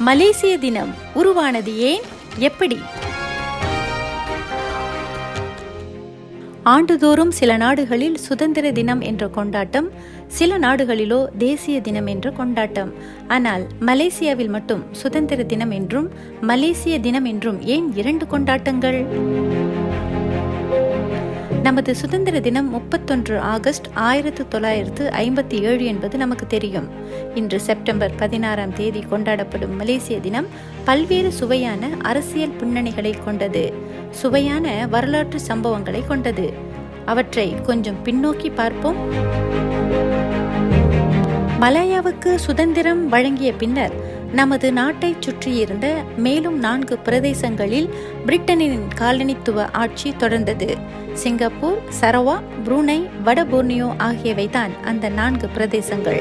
மலேசிய தினம் உருவானது ஏன்? எப்படி? ஆண்டுதோறும் சில நாடுகளில் சுதந்திர தினம் என்ற கொண்டாட்டம் சில நாடுகளிலோ தேசிய தினம் என்ற கொண்டாட்டம். ஆனால் மலேசியாவில் மட்டும் சுதந்திர தினம் என்றும் மலேசிய தினம் என்றும் ஏன் இரண்டு கொண்டாட்டங்கள்? நமது சுதந்திர தினம் முப்பத்தொன்று ஆகஸ்ட் ஆயிரத்து தொள்ளாயிரத்து ஐம்பத்தி ஏழு என்பது நமக்கு தெரியும். இன்று செப்டம்பர் பதினாறாம் தேதி கொண்டாடப்படும் மலேசிய தினம் பல்வேறு சுவையான அரசியல் பின்னணிகளை கொண்டது. சுவையான வரலாற்று சம்பவங்களை கொண்டது. அவற்றை கொஞ்சம் பின்னோக்கி பார்ப்போம். மலாயாவுக்கு சுதந்திரம் வழங்கிய பின்னர் நமது நாட்டை சுற்றியிருந்த மேலும் நான்கு பிரதேசங்களில் பிரிட்டனின் காலனித்துவ ஆட்சி தொடர்ந்தது. சிங்கப்பூர் சரவா புரூனை வட போர்னியோ ஆகியவைதான் அந்த நான்கு பிரதேசங்கள்.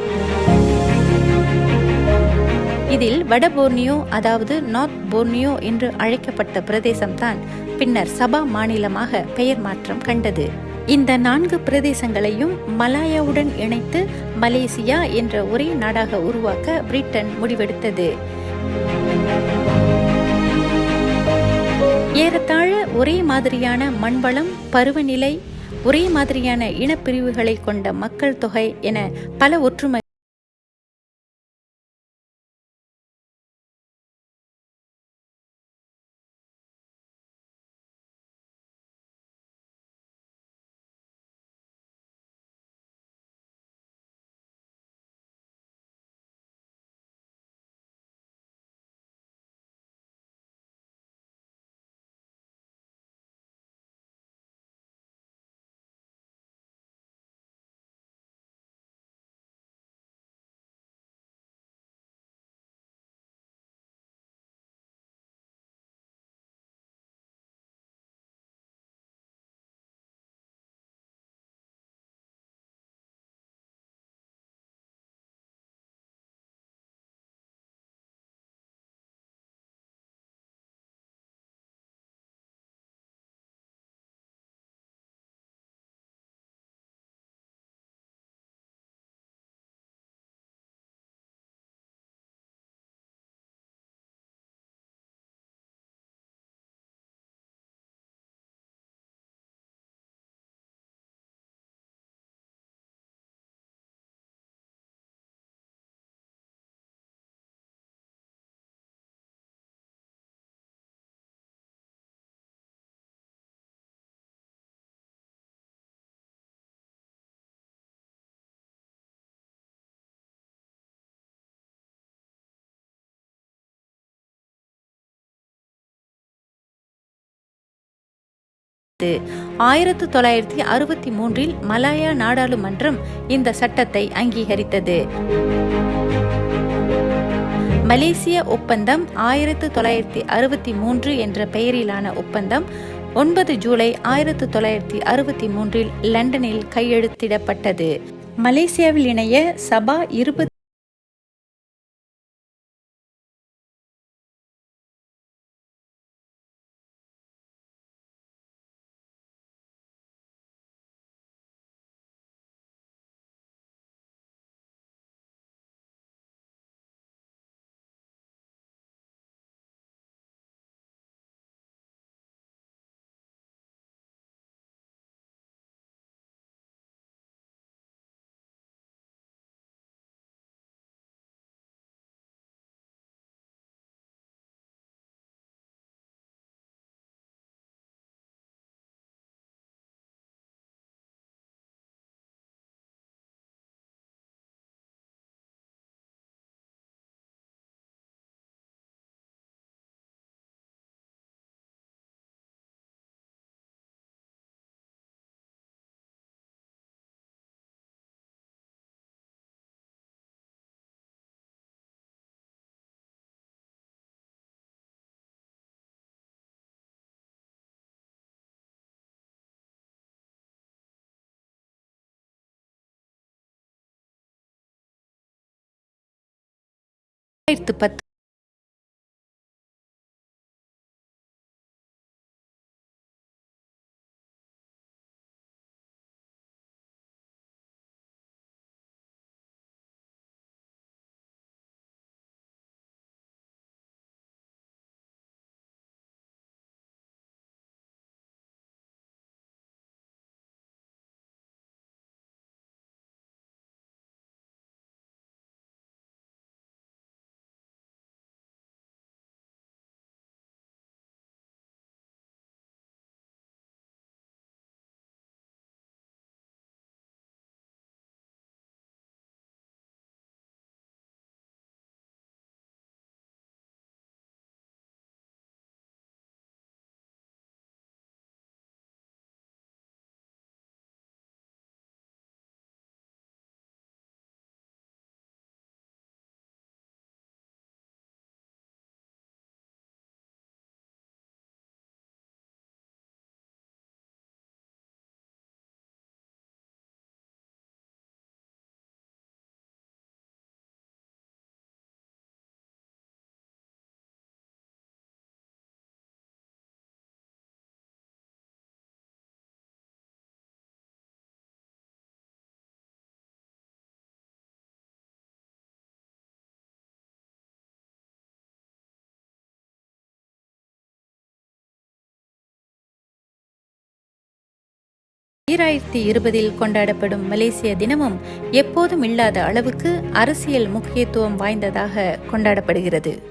இதில் வட போர்னியோ அதாவது நார்த் போர்னியோ என்று அழைக்கப்பட்ட பிரதேசம்தான் பின்னர் சபா மாநிலமாக பெயர் மாற்றம் கண்டது. இந்த நான்கு பிரதேசங்களையும் மலாயாவுடன் இணைத்து மலேசியா என்ற ஒரே நாடாக உருவாக்க பிரிட்டன் முடிவெடுத்தது. ஏறத்தாழ ஒரே மாதிரியான மண்வளம் பருவநிலை ஒரே மாதிரியான இனப்பிரிவுகளை கொண்ட மக்கள் தொகை என பல ஒற்றுமை ஆயிரத்து தொள்ளாயிரத்தி அறுபத்தி மூன்றில் மலாயா நாடாளுமன்றம் இந்த சட்டத்தை அங்கீகரித்தது. மலேசிய ஒப்பந்தம் ஆயிரத்து தொள்ளாயிரத்தி அறுபத்தி மூன்று என்ற பெயரிலான ஒப்பந்தம் ஒன்பது ஜூலை ஆயிரத்து தொள்ளாயிரத்தி அறுபத்தி மூன்றில் லண்டனில் கையெழுத்திடப்பட்டது. மலேசியாவில் இணைய சபா இருபது பத்து ஈராயிரத்தி இருபதில் கொண்டாடப்படும் மலேசிய தினமும் எப்போதும் இல்லாத அளவுக்கு அரசியல் முக்கியத்துவம் வாய்ந்ததாக கொண்டாடப்படுகிறது.